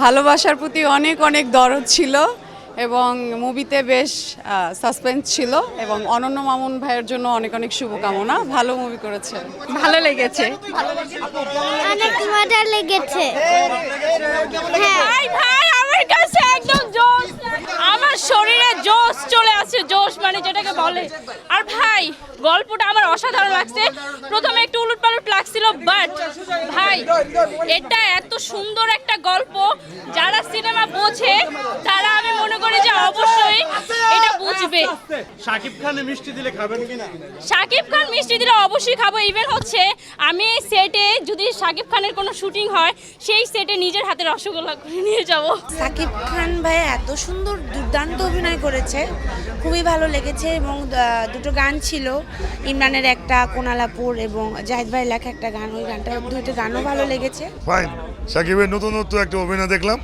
ভালোবাসার প্রতি অনেক অনেক দরদ ছিল এবং মুভিতে বেশ সাসপেন্স ছিল এবং অনন্য মামুন ভাইয়ের জন্য অনেক অনেক শুভকামনা। ভালো মুভি করেছে। ভালো লেগেছে। অনেক মজা লেগেছে। হ্যাঁ ভাই ভাই আমার কাছে একদম জোশ আমার শরীরে জোশ চলে আসছে জোশ মানে যেটাকে বলে। আর ভাই, গল্পটা আমার অসাধারণ লাগছে। প্রথমে একটু উলুট পালুট লাগছিল বাট ভাই, এটা এত সুন্দর একটা গল্প। যারা সিনেমা বোঝে তারা আমি মনে করি যে অবশ্যই এটা বুঝবে শাকিব মিষ্টি দিলে খাবেন কিনা? শাকিব খান মিষ্টি দিলে অবশ্যই খাব। ইভেন হচ্ছে আমি সেটে যদি শাকিব খানের কোনো শুটিং হয় সেই সেটে নিজের হাতে রসগোল্লা করে নিয়ে যাব। সাকিব খান ভাই এত সুন্দর দুর্দান্ত অভিনয় করেছে। খুবই ভালো লেগেছে এবং দুটো গান ছিল। ইমরানের একটা কোনালাপুর এবং জাহিদ ভাই লেখা একটা গান। ওই গানটা দুইটা গানও ভালো লেগেছে। ফাইন সাকিবের নতুনত্ব একটা অভিনয় দেখলাম।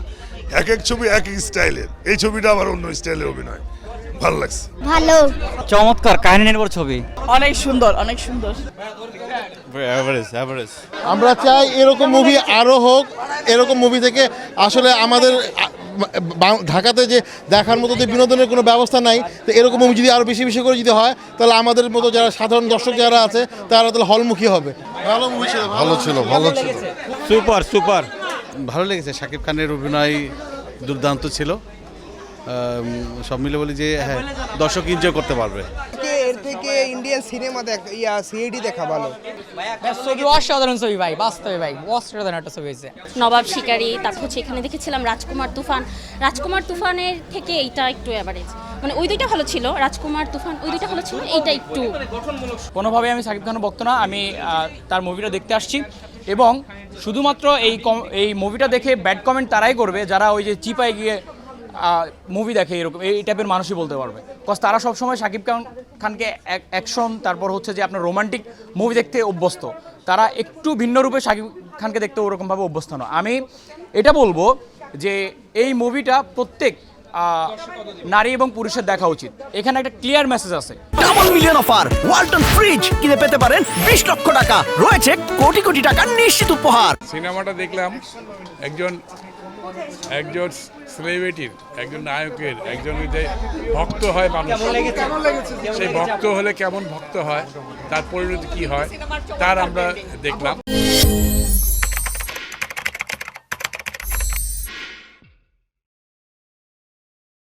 এক এক ছবি এক এক স্টাইলের এই ছবিটা আবার অন্য স্টাইলের অভিনয়। ভালো লাগছে। ভালো। চমৎকার কাহিনী নির্ভর ছবি। অনেক সুন্দর অনেক সুন্দর। আমরা চাই এরকম মুভি আরও হোক এরকম মুভি থেকে আসলে আমাদের ঢাকাতে যে দেখার মতো যে বিনোদনের কোনো ব্যবস্থা নাই তো এরকম মুভি যদি আরও বেশি বেশি করে যদি হয় তাহলে আমাদের মতো যারা সাধারণ দর্শক যারা আছে তারা তাহলে হলমুখী হবে। ভালো মুভি ছিল ভালো ছিল ভালো ছিল। Super super. ভালো লেগেছে শাকিব খানের অভিনয় দুর্দান্ত ছিল। সব মিলে বলি যে হ্যাঁ দর্শক এনজয় করতে পারবে। এর থেকে ইন্ডিয়ান সিনেমা দেখ ইয়া সিআইডি দেখা ভালো। ছবি অসাধারণ ছবি ভাই বাস্তবে ভাই অসাধারণ একটা ছবি হয়েছে। নবাব শিকারী তারপর হচ্ছে এখানে দেখেছিলাম রাজকুমার তুফান। রাজকুমার তুফানের থেকে এইটা একটু অ্যাভারেজ মানে ওই দুইটা ভালো ছিল রাজকুমার তুফান ওই দুইটা ভালো ছিল এইটা একটু। কোনোভাবে আমি সাকিব খানের ভক্ত না আমি তার মুভিটা দেখতে আসছি। এবং শুধুমাত্র এই কম- এই মুভিটা দেখে ব্যাড কমেন্ট তারাই করবে যারা ওই যে চিপায় গিয়ে মুভি দেখে এরকম এই টাইপের মানুষই বলতে পারবে। কজ তারা সবসময় সাকিব খান খানকে অ্যাকশন তারপর হচ্ছে যে আপনার রোমান্টিক মুভি দেখতে অভ্যস্ত। তারা একটু ভিন্ন রূপে সাকিব খানকে দেখতে ওরকমভাবে অভ্যস্ত না। আমি এটা বলব যে এই মুভিটা প্রত্যেক নারী এবং পুরুষের দেখা উচিত। এখানে একটা ক্লিয়ার মেসেজ আছে। Double million offer Walton fridge কিনে পেতে পারেন বিশ লক্ষ টাকা। রয়েছে কোটি কোটি টাকার নিশ্চিত উপহার। সিনেমাটা দেখলাম একজন একজন সেলিব্রিটির একজন নায়কের একজন যে ভক্ত হয় মানুষ। সেই ভক্ত হলে কেমন ভক্ত হয় তার পরিণতি কি হয় তার আমরা দেখলাম।